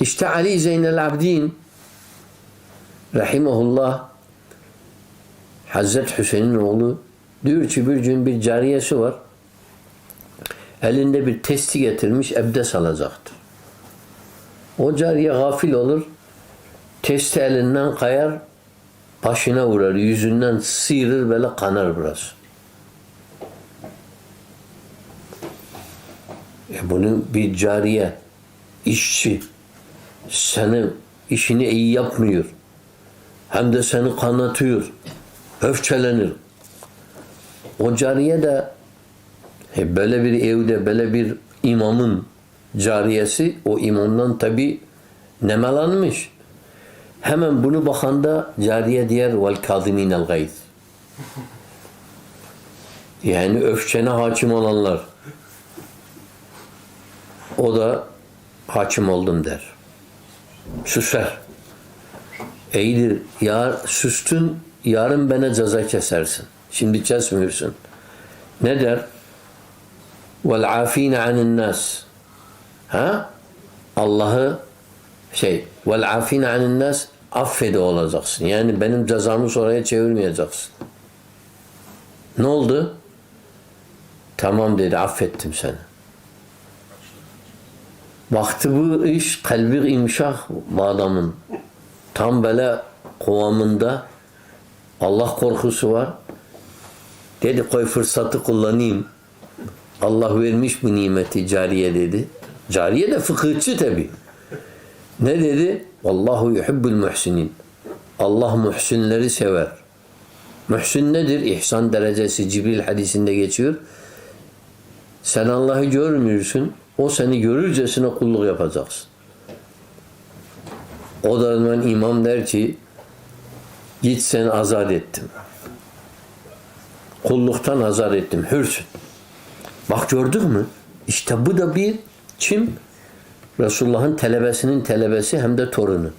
İşte Ali Zeynel Abidin Rahimahullah Hazreti Hüseyin'in oğlu diyor ki bir gün bir cariyesi var. Elinde bir testi getirmiş ebdes alacaktır. O cariye gafil olur. Testi elinden kayar başına vurar. Yüzünden sıyırır böyle kanar biraz. E bunu bir cariye işçi seni işini iyi yapmıyor. Hem de seni kanatıyor. Öfçelenir. O cariye de e, böyle bir evde böyle bir imamın cariyesi o imamdan tabi nemalanmış. Hemen bunu bakanda cariye diğer vel kadiminel gayz. Yani öfçene hakim olanlar. O da hakim oldum der. Susar. İyidir. Ya sustun yarın bana ceza kesersin. Şimdi kesmiyorsun. Ne der? Vel afine anin nas. Ha? Allah'ı şey vel afine anin nas affede olacaksın. Yani benim cezamı sonraya çevirmeyeceksin. Ne oldu? Tamam dedi affettim seni. Baktı bu iş kalbi imşah bu adamın. Tam böyle kıvamında Allah korkusu var. Dedi koy fırsatı kullanayım. Allah vermiş bu nimeti cariye dedi. Cariye de fıkıhçı tabi. Ne dedi? Allahu yuhibbul muhsinin. Allah muhsinleri sever. Muhsin nedir? İhsan derecesi Cibril hadisinde geçiyor. Sen Allah'ı görmüyorsun. O seni görürcesine kulluk yapacaksın. O da zaman imam der ki git sen azat ettim. Kulluktan azat ettim. Hürsün. Bak gördük mü? İşte bu da bir kim? Resulullah'ın telebesinin telebesi hem de torunu.